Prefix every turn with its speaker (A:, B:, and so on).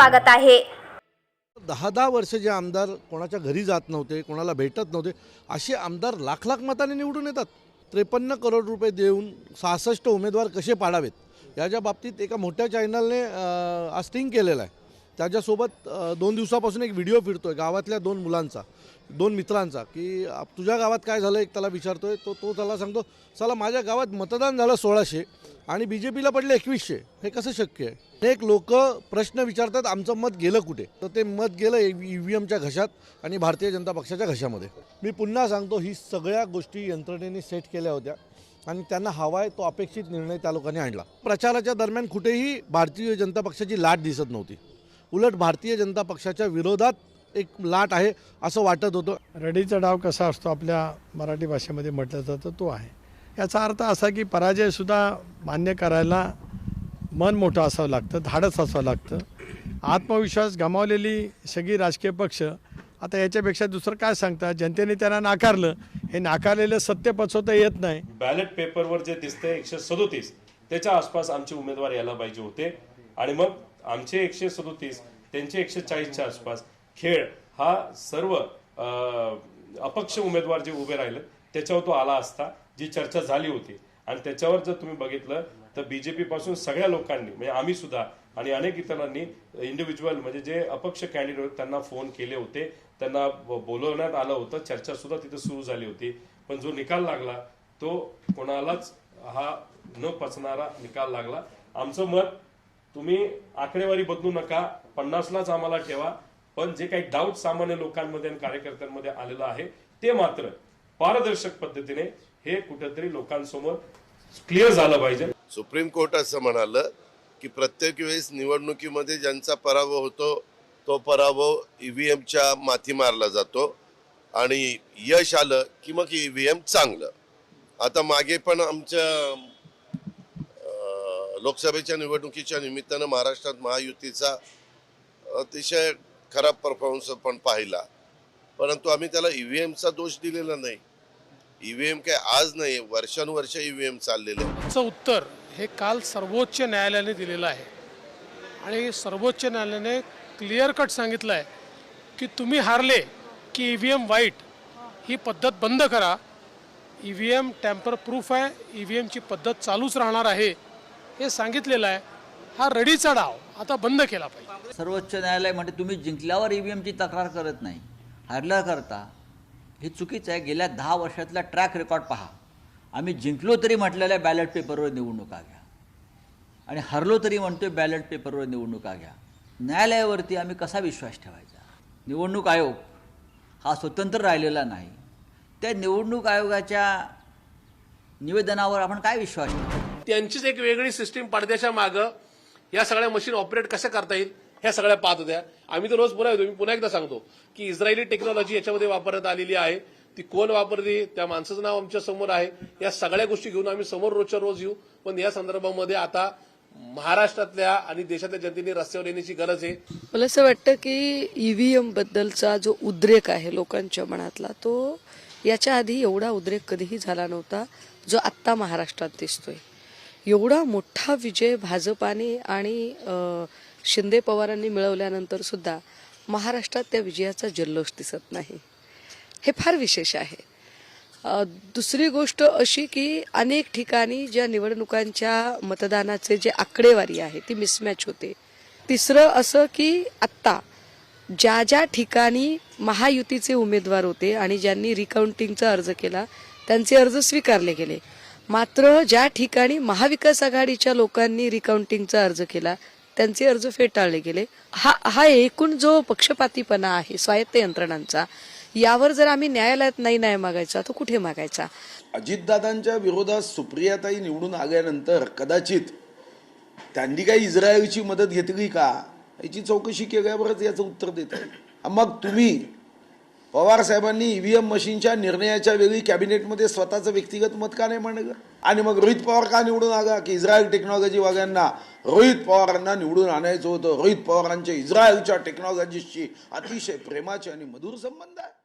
A: स्वागत आहे.
B: दहा दहा वर्ष जे आमदार कोणाच्या घरी जात नव्हते कोणाला भेटत नव्हते असे आमदार लाख लाख मताने निवडून येतात. त्रेपन्न करोड रुपये देऊन सहासष्ट उमेदवार कसे पाडावेत? याच्या बाबतीत एका मोठ्या चॅनलने आस्टिंग आज स्टिंग केलेला आहे. त्याच्यासोबत दोन दिवसापासून एक व्हिडिओ फिरतोय गावातल्या दोन मुलांचा दोन मित्रांचा की तुझ्या गावात काय झालं एक त्याला विचारतोय तो तो त्याला सांगतो चला माझ्या गावात मतदान झालं सोळाशे आणि बी जे पीला पडले एकवीसशे हे कसं शक्य आहे? अनेक लोक प्रश्न विचारतात आमचं मत गेलं कुठे? तर ते मत गेलं ई व्ही एमच्या घशात आणि भारतीय जनता पक्षाच्या घशामध्ये. मी पुन्हा सांगतो ही सगळ्या गोष्टी यंत्रणेने सेट केल्या होत्या आणि त्यांना हवा आहे तो अपेक्षित निर्णय त्या लोकांनी आणला. प्रचाराच्या दरम्यान कुठेही भारतीय जनता पक्षाची लाट दिसत नव्हती. उलट भारतीय जनता पक्षाच्या विरोधात एक लाट आहे असं वाटत होतं.
C: रडीचा डाव कसा असतो आपल्या मराठी भाषेमध्ये म्हटलं जातं तो आहे. याचा अर्थ असा की पराजयसुद्धा मान्य करायला मन मोठं असावं लागतं धाडस असावं लागतं. आत्मविश्वास गमावलेली सगळी राजकीय पक्ष आता याच्यापेक्षा दुसरं काय सांगतात? जनतेने त्यांना नाकारलं. हे नाकारलेलं सत्य पचवता येत नाही.
D: बॅलेट पेपरवर जे दिसतंय एकशे सदोतीस त्याच्या आसपास आमचे उमेदवार यायला पाहिजे होते. आणि मग आमचे एकशे सदोतीस त्यांचे एकशे चाळीसच्या आसपास. खेळ हा सर्व अपक्ष उमेदवार जे उभे राहिले त्याच्यावर तो आला असता जी चर्चा झाली होती. आणि त्याच्यावर जर तुम्ही बघितलं तर बीजेपी पासून सगळ्या लोकांनी म्हणजे आम्ही सुद्धा आणि अनेक इतरांनी इंडिव्हिज्युअल म्हणजे जे अपक्ष कॅन्डिडेट होते त्यांना फोन केले होते. त्यांना बोलवण्यात आलं होतं. चर्चा सुद्धा तिथे सुरू झाली होती. पण जो निकाल लागला तो कोणालाच हा न पचणारा निकाल लागला. आमचं मत तुम्ही आकडेवारी बदलू नका पन्नासलाच आम्हाला ठेवा पण जे काही डाऊट सामान्य लोकांमध्ये आणि कार्यकर्त्यांमध्ये आलेलं आहे ते मात्र पारदर्शक पद्धतीने हे कुठेतरी लोकांसमोर क्लिअर झालं पाहिजे.
E: सुप्रीम कोर्ट असं म्हणालं की प्रत्येक वेळेस निवडणुकीमध्ये ज्यांचा पराभव होतो तो पराभव ईव्हीएमच्या माथी मारला जातो आणि यश आलं की मग ईव्हीएम चांगलं. आता मागे पण आमच्या लोकसभेच्या निवडणुकीच्या निमित्तानं महाराष्ट्रात महायुतीचा अतिशय खराब परफॉर्मन्स पण पाहिला. परंतु आम्ही त्याला ई व्ही एमचा दोष दिलेला नाही. ई व्ही एम काय आज नाही वर्षानुवर्ष ई व्ही एम चाललेलं आहे.
F: उत्तर हे काल सर्वोच्च न्यायालयाने दिलेलं आहे. आणि सर्वोच्च न्यायालयाने क्लिअर कट सांगितलं आहे की तुम्ही हारले की ई व्ही एम वाईट ही पद्धत बंद करा. E V M tamper proof आहे. ई व्ही एमची पद्धत चालूच राहणार आहे. हे सांगितलेलं आहे हा रडीचा डाव आता बंद केला पाहिजे.
G: सर्वोच्च न्यायालय म्हणजे तुम्ही जिंकल्यावर ई व्ही एमची तक्रार करत नाही. हरल्या करता हे चुकीचं आहे. गेल्या दहा वर्षातला ट्रॅक रेकॉर्ड पहा. आम्ही जिंकलो तरी म्हटलेल्या बॅलेट पेपरवर निवडणुका घ्या. आणि हरलो तरी म्हणतोय बॅलेट पेपरवर निवडणुका घ्या. न्यायालयावरती आम्ही कसा विश्वास ठेवायचा? निवडणूक आयोग हा स्वतंत्र राहिलेला नाही. त्या निवडणूक आयोगाच्या निवेदनावर आपण काय विश्वास ठेवतो
H: त्यांचीच एक वेगळी सिस्टीम पडद्याच्या मागं या सगळ्या मशीन ऑपरेट कशा करता येईल ह्या सगळ्या पाहत होत्या. आम्ही तर रोज पुन्हा येतो मी पुन्हा एकदा सांगतो की इस्रायली टेक्नॉलॉजी याच्यामध्ये वापरण्यात आलेली आहे. ती कोण वापरली? त्या माणसाचं नाव आमच्यासमोर आहे. या सगळ्या गोष्टी घेऊन आम्ही समोर रोजच्या रोज येऊ. पण या संदर्भामध्ये आता महाराष्ट्रातल्या आणि देशातल्या जनतेने रस्त्यावर येण्याची गरज आहे.
I: मला असं वाटतं की ईव्हीएम बद्दलचा जो उद्रेक आहे लोकांच्या मनातला तो याच्या आधी एवढा उद्रेक कधीही झाला नव्हता जो आत्ता महाराष्ट्रात दिसतोय. एवढा मोठा विजय भाजपाने आणि शिंदे पवारांनी मिळवल्यानंतर सुद्धा महाराष्ट्रात त्या विजयाचा जल्लोष दिसत नाही. हे फार विशेष आहे. दुसरी गोष्ट अशी की अनेक ठिकाणी ज्या निवडणुकांच्या मतदानाचे जे आकडेवारी आहे ती मिसमॅच होते. तिसरं असं की आत्ता ज्या ज्या ठिकाणी महायुतीचे उमेदवार होते आणि ज्यांनी रिकाउंटिंगचा अर्ज केला त्यांचे अर्ज स्वीकारले गेले. मात्र ज्या ठिकाणी महाविकास आघाडीच्या लोकांनी रिकाउंटिंगचा अर्ज केला त्यांचे अर्ज फेटाळले गेले. हा हा एकूण जो पक्षपातीपणा आहे स्वायत्त यंत्रणांचा यावर जर आम्ही न्यायालयात नाही न्याय मागायचा तर कुठे मागायचा?
J: अजितदादांच्या विरोधात सुप्रियाताई निवडून आल्यानंतर कदाचित त्यांनी काही इस्रायलची मदत घेतली का? याची चौकशी केल्यावरच याचं उत्तर देत आहे मग तुम्ही पवार साहेबांनी ईव्हीएम मशीनच्या निर्णयाच्या वेळी कॅबिनेटमध्ये स्वतःचं व्यक्तिगत मत का नाही मांडलं? आणि मग रोहित पवार का निवडून आला? की इस्रायल टेक्नॉलॉजी वाल्यांना रोहित पवारांना निवडून आणायचं होतं. रोहित पवारांच्या इस्रायलच्या टेक्नॉलॉजीशी अतिशय प्रेमाचे आणि मधुर संबंध आहे